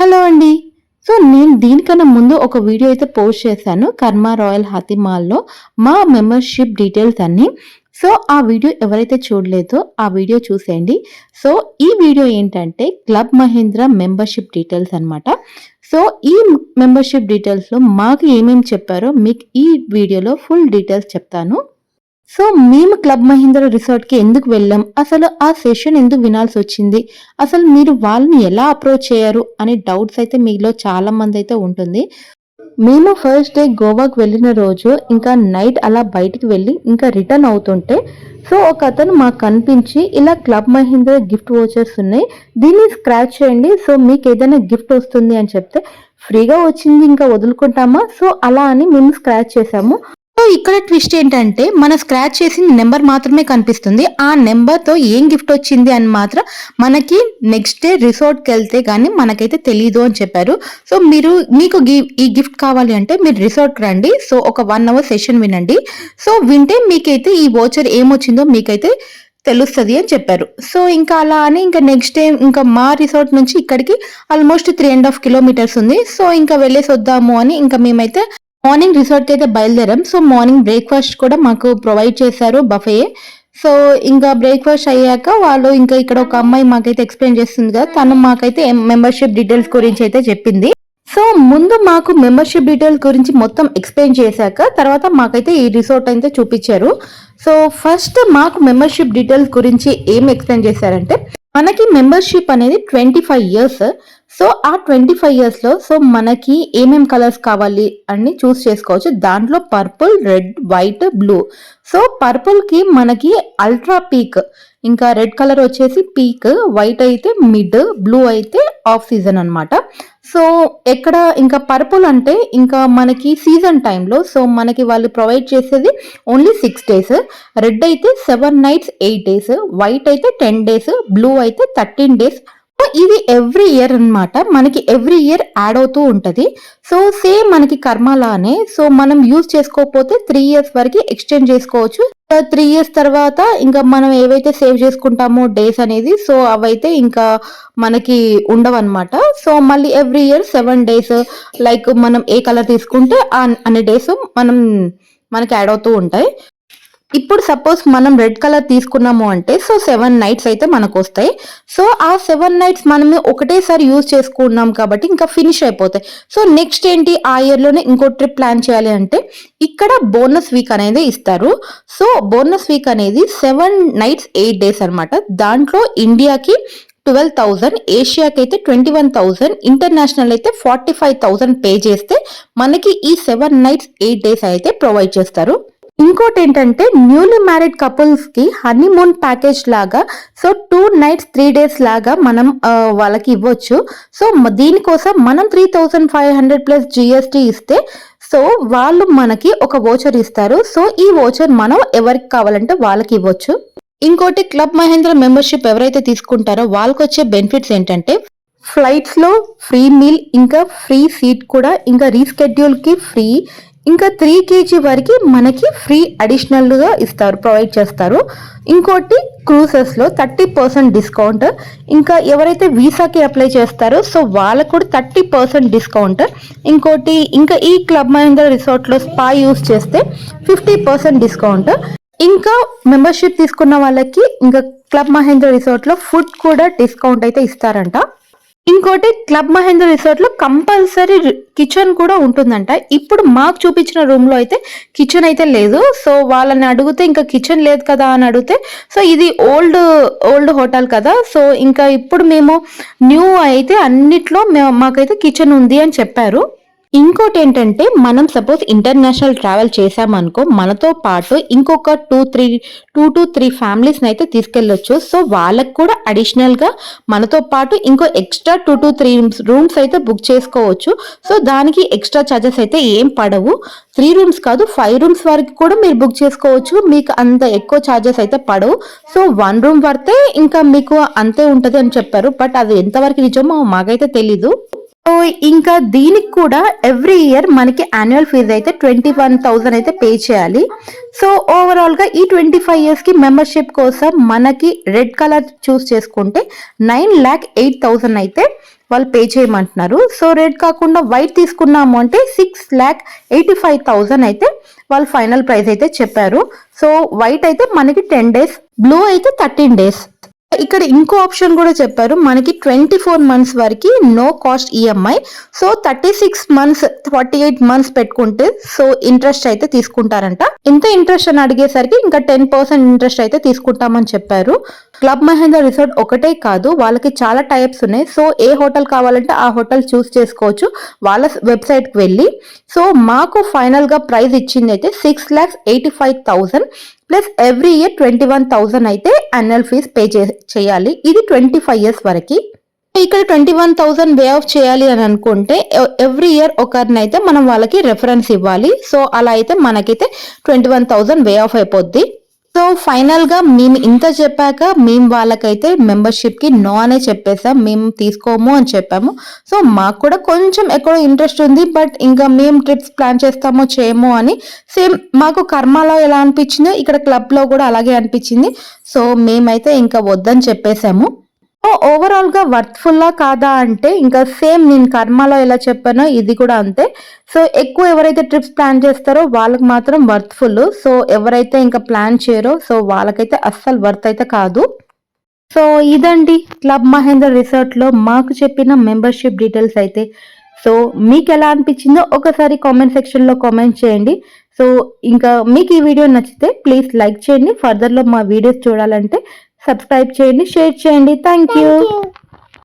Hello అండి. So నేను దీనికన్నా ముందు ఒక వీడియో అయితే పోస్ట్ చేశాను కర్మ రాయల్ హతిమాల్లో మా మెంబర్షిప్ డీటెయిల్స్ అన్ని. సో ఆ వీడియో ఎవరైతే చూడలేదో ఆ వీడియో చూసేయండి. సో ఈ వీడియో ఏంటంటే క్లబ్ మహేంద్ర మెంబర్షిప్ డీటెయిల్స్ అనమాట సో ఈ మెంబర్షిప్ డీటెయిల్స్లో మాకు ఏమేమి చెప్పారో మీకు ఈ వీడియోలో ఫుల్ డీటెయిల్స్ చెప్తాను. సో మేము క్లబ్ మహీంద్ర రిసార్ట్కి ఎందుకు వెళ్ళాం? అసలు ఆ సెషన్ ఎందుకు వినాల్సి వచ్చింది? అసలు మీరు వాళ్ళని ఎలా అప్రోచ్ చేయరు? అనే డౌట్స్ అయితే మీలో చాలా మంది అయితే ఉంటుంది. మేము ఫస్ట్ డే గోవాకి వెళ్ళిన రోజు ఇంకా నైట్ అలా బయటికి వెళ్ళి ఇంకా రిటర్న్ అవుతుంటే సో ఒక అతను మాకు కనిపించి ఇలా క్లబ్ మహీంద్ర గిఫ్ట్ వోచర్స్ ఉన్నాయి దీన్ని స్క్రాచ్ చేయండి సో మీకు ఏదైనా గిఫ్ట్ వస్తుంది అని చెప్తే ఫ్రీగా వచ్చింది ఇంకా వదులుకుంటామా? సో అలా అని మేము స్క్రాచ్ చేసాము. సో ఇక్కడ ట్విస్ట్ ఏంటంటే మన స్క్రాచ్ చేసిన నెంబర్ మాత్రమే కనిపిస్తుంది. ఆ నెంబర్తో ఏం గిఫ్ట్ వచ్చింది అని మాత్రం మనకి నెక్స్ట్ డే రిసార్ట్కి వెళ్తే కానీ మనకైతే తెలియదు అని చెప్పారు. సో మీరు మీకు ఈ గిఫ్ట్ కావాలి అంటే మీరు రిసార్ట్కి రండి. సో ఒక వన్ అవర్ సెషన్ వినండి. సో వింటే మీకైతే ఈ వోచర్ ఏమొచ్చిందో మీకైతే తెలుస్తుంది అని చెప్పారు. సో ఇంకా అలా అని ఇంకా నెక్స్ట్ డే ఇంకా మా రిసార్ట్ నుంచి ఇక్కడికి almost three and half kilometres ఉంది. సో ఇంకా వెళ్ళేసి వద్దాము అని ఇంకా మేమైతే మార్నింగ్ రిసార్ట్ అయితే బయలుదేరాం. సో మార్నింగ్ బ్రేక్ఫాస్ట్ కూడా మాకు ప్రొవైడ్ చేశారు బఫే సో ఇంకా బ్రేక్ఫాస్ట్ అయ్యాక వాళ్ళు ఇంకా ఇక్కడ ఒక అమ్మాయి మాకైతే ఎక్స్ప్లెయిన్ చేస్తుంది కదా తను మాకైతే మెంబర్షిప్ డీటెయిల్స్ గురించి అయితే చెప్పింది. సో ముందు మాకు మెంబర్షిప్ డీటెయిల్స్ గురించి మొత్తం ఎక్స్ప్లెయిన్ చేశాక తర్వాత మాకైతే ఈ రిసార్ట్ అయితే చూపించారు. సో ఫస్ట్ మాకు మెంబర్షిప్ డీటెయిల్స్ గురించి ఏం ఎక్స్ప్లెయిన్ చేశారంటే మనకి మెంబర్షిప్ అనేది ట్వంటీ ఫైవ్ ఇయర్స్. సో ఆ ట్వంటీ ఫైవ్ ఇయర్స్లో సో మనకి ఏమేం కలర్స్ కావాలి అని చూస్ చేసుకోవచ్చు. దాంట్లో purple red white blue so పర్పుల్కి మనకి అల్ట్రా పీక్ ఇంకా రెడ్ కలర్ వచ్చేసి పీక్ వైట్ అయితే మిడ్ బ్లూ అయితే ఆఫ్ సీజన్ అనమాట సో ఎక్కడ ఇంకా పర్పుల్ అంటే ఇంకా మనకి సీజన్ టైంలో సో మనకి వాళ్ళు ప్రొవైడ్ చేసేది ఓన్లీ సిక్స్ డేస్ రెడ్ అయితే seven nights eight days white అయితే టెన్ డేస్ బ్లూ అయితే థర్టీన్ డేస్ ఇది ఎవ్రీ ఇయర్ అనమాట మనకి ఎవ్రీ ఇయర్ యాడ్ అవుతూ ఉంటుంది. సో సేమ్ మనకి కర్మలానే. సో మనం యూజ్ చేసుకోకపోతే త్రీ ఇయర్స్ వరకు ఎక్స్టెండ్ చేసుకోవచ్చు. త్రీ ఇయర్స్ తర్వాత ఇంకా మనం ఏవైతే సేవ్ చేసుకుంటామో డేస్ అనేది సో అవైతే ఇంకా మనకి ఉండవన్నమాట. సో మళ్ళీ every year seven days like మనం ఏ కలర్ తీసుకుంటే అన్ని డేస్ మనం మనకి యాడ్ అవుతూ ఉంటాయి. ఇప్పుడు సపోజ్ మనం రెడ్ కలర్ తీసుకున్నాము అంటే సో సెవెన్ నైట్స్ అయితే మనకు వస్తాయి. సో ఆ సెవెన్ నైట్స్ మనము ఒకటేసారి యూజ్ చేసుకున్నాం కాబట్టి ఇంకా ఫినిష్ అయిపోతాయి. సో నెక్స్ట్ ఏంటి? ఆ ఇయర్లోనే ఇంకో ట్రిప్ ప్లాన్ చేయాలి అంటే ఇక్కడ బోనస్ వీక్ అనేది ఇస్తారు. సో బోనస్ వీక్ అనేది సెవెన్ నైట్స్ ఎయిట్ డేస్ అనమాట దాంట్లో ఇండియాకి ట్వెల్వ్ థౌజండ్ ఏషియాకి అయితే ట్వంటీ వన్ థౌజండ్ ఇంటర్నేషనల్ అయితే ఫార్టీ ఫైవ్ థౌజండ్ పే చేస్తే మనకి ఈ సెవెన్ నైట్స్ ఎయిట్ డేస్ అయితే ప్రొవైడ్ చేస్తారు. ఇంకోటి ఏంటంటే న్యూలీ మ్యారీడ్ కపుల్స్కి హనీమూన్ ప్యాకేజ్ లాగా so two nights three days లాగా మనం వాళ్ళకి ఇవ్వచ్చు. సో దీనికోసం మనం three thousand five hundred plus GST ఇస్తే సో వాళ్ళు మనకి ఒక వోచర్ ఇస్తారు. సో ఈ వోచర్ మనం ఎవరికి కావాలంటే వాళ్ళకి ఇవ్వచ్చు. ఇంకోటి క్లబ్ మహేంద్ర మెంబర్షిప్ ఎవరైతే తీసుకుంటారో వాళ్ళకి వచ్చే బెనిఫిట్స్ ఏంటంటే ఫ్లైట్స్లో ఫ్రీ మీల్ ఇంకా ఫ్రీ సీట్ కూడా ఇంకా రీస్కెడ్యూల్కి ఫ్రీ ఇంకా త్రీ కేజీ వరకు మనకి ఫ్రీ అడిషనల్గా ఇస్తారు ప్రొవైడ్ చేస్తారు. ఇంకోటి క్రూసెస్లో థర్టీ పర్సెంట్ డిస్కౌంట్ ఇంకా ఎవరైతే వీసాకి అప్లై చేస్తారో సో వాళ్ళకు కూడా థర్టీ పర్సెంట్ డిస్కౌంట్ ఇంకోటి ఇంకా ఈ క్లబ్ మహేంద్ర రిసార్ట్లో స్పా యూస్ చేస్తే ఫిఫ్టీ పర్సెంట్ డిస్కౌంట్ ఇంకా మెంబర్షిప్ తీసుకున్న వాళ్ళకి ఇంకా క్లబ్ మహేంద్ర రిసార్ట్లో ఫుడ్ కూడా డిస్కౌంట్ అయితే ఇస్తారంట. ఇంకోటి క్లబ్ మహేంద్ర రిసార్ట్లో కంపల్సరీ కిచెన్ కూడా ఉంటుందంట. ఇప్పుడు మాకు చూపించిన రూమ్లో అయితే కిచెన్ అయితే లేదు. సో వాళ్ళని అడిగితే ఇంకా కిచెన్ లేదు కదా అని అడిగితే సో ఇది ఓల్డ్ ఓల్డ్ హోటల్ కదా. సో ఇంకా ఇప్పుడు మేము న్యూ అయితే అన్నిట్లో మాకైతే కిచెన్ ఉంది అని చెప్పారు. ఇంకోటి ఏంటంటే మనం సపోజ్ ఇంటర్నేషనల్ ట్రావెల్ చేసామనుకో మనతో పాటు ఇంకొక two three two to three ఫ్యామిలీస్ని అయితే తీసుకెళ్ళొచ్చు. సో వాళ్ళకి కూడా అడిషనల్గా మనతో పాటు ఇంకో extra two to three rooms అయితే బుక్ చేసుకోవచ్చు. సో దానికి ఎక్స్ట్రా ఛార్జెస్ అయితే ఏం పడవు. త్రీ రూమ్స్ కాదు ఫైవ్ రూమ్స్ వరకు కూడా మీరు బుక్ చేసుకోవచ్చు. మీకు అంత ఎక్కువ ఛార్జెస్ అయితే పడవు. సో వన్ రూమ్ పడితే ఇంకా మీకు అంతే ఉంటుంది అని చెప్పారు. బట్ అది ఎంతవరకు నిజమో మాకైతే తెలీదు. ఇంకా దీనికి కూడా ఎవ్రీ ఇయర్ మనకి యాన్యువల్ ఫీజ్ అయితే ట్వంటీ వన్ థౌసండ్ అయితే పే చేయాలి. సో ఓవరాల్గా ఈ ట్వంటీ ఫైవ్ ఇయర్స్కి మెంబర్షిప్ కోసం మనకి రెడ్ కలర్ చూస్ చేసుకుంటే నైన్ ల్యాక్ ఎయిట్ థౌసండ్ అయితే వాళ్ళు పే చేయమంటున్నారు. సో రెడ్ కాకుండా వైట్ తీసుకున్నాము అంటే six lakh eighty five thousand అయితే వాళ్ళు ఫైనల్ ప్రైస్ అయితే చెప్పారు. సో వైట్ అయితే మనకి టెన్ డేస్ బ్లూ అయితే థర్టీన్ డేస్ ఇక్కడ ఇంకో ఆప్షన్ కూడా చెప్పారు. మనకి ట్వంటీ ఫోర్ మంత్స్ వరకు no cost EMI so thirty six months forty eight months పెట్టుకుంటే సో ఇంట్రెస్ట్ అయితే తీసుకుంటారంట. ఇంత ఇంట్రెస్ట్ అని అడిగేసరికి ఇంకా టెన్ పర్సెంట్ ఇంట్రెస్ట్ అయితే తీసుకుంటామని చెప్పారు. క్లబ్ మహేంద్ర రిసార్ట్ ఒకటే కాదు వాళ్ళకి చాలా టైప్స్ ఉన్నాయి. సో ఏ హోటల్ కావాలంటే ఆ హోటల్ చూస్ చేసుకోవచ్చు. వాళ్ళ వెబ్సైట్కి వెళ్ళి. సో మాకు ఫైనల్గా ప్రైస్ ఇచ్చింది అయితే six lakhs eighty five thousand plus every year twenty one thousand అయితే అన్యువల్ ఫీజ్ పే చేయాలి. ఇది ట్వంటీ ఫైవ్ ఇయర్స్ వరకు. ఇక్కడ twenty one thousand waive off చేయాలి అని అనుకుంటే ఎవ్రీ ఇయర్ ఒకరిని అయితే మనం వాళ్ళకి రెఫరెన్స్ ఇవ్వాలి. సో అలా అయితే మనకైతే twenty one thousand waive off అయిపోద్ది. సో ఫైనల్గా మేము ఇంత చెప్పాక మేము వాళ్ళకైతే మెంబర్షిప్కి నో అనే చెప్పేసాం. మేము తీసుకోము అని చెప్పాము. సో మాకు కూడా కొంచెం ఎక్కడో ఇంట్రెస్ట్ ఉంది బట్ ఇంకా మేము ట్రిప్స్ ప్లాన్ చేస్తామో చేయమో అని సేమ్ మాకు కర్మలో ఎలా అనిపించిందో ఇక్కడ క్లబ్లో కూడా అలాగే అనిపించింది. సో మేమైతే ఇంకా వద్దని చెప్పేసాము. సో ఓవరాల్గా వర్త్ఫుల్లా కాదా అంటే ఇంకా సేమ్ నేను కర్మలో ఎలా చెప్పానో ఇది కూడా అంతే. సో ఎక్కువ ఎవరైతే ట్రిప్స్ ప్లాన్ చేస్తారో వాళ్ళకి మాత్రం వర్త్ఫుల్ సో ఎవరైతే ఇంకా ప్లాన్ చేయరో సో వాళ్ళకైతే అస్సలు వర్త్ అయితే కాదు. సో ఇదండి క్లబ్ మహేంద్ర రిసార్ట్లో మాకు చెప్పిన మెంబర్షిప్ డీటెయిల్స్ అయితే. సో మీకు ఎలా అనిపించిందో ఒకసారి కామెంట్ సెక్షన్లో కామెంట్ చేయండి. సో ఇంకా మీకు ఈ వీడియో నచ్చితే ప్లీజ్ లైక్ చేయండి. ఫర్దర్లో మా వీడియోస్ చూడాలంటే సబ్స్క్రైబ్ చేయండి షేర్ చేయండి. Thank you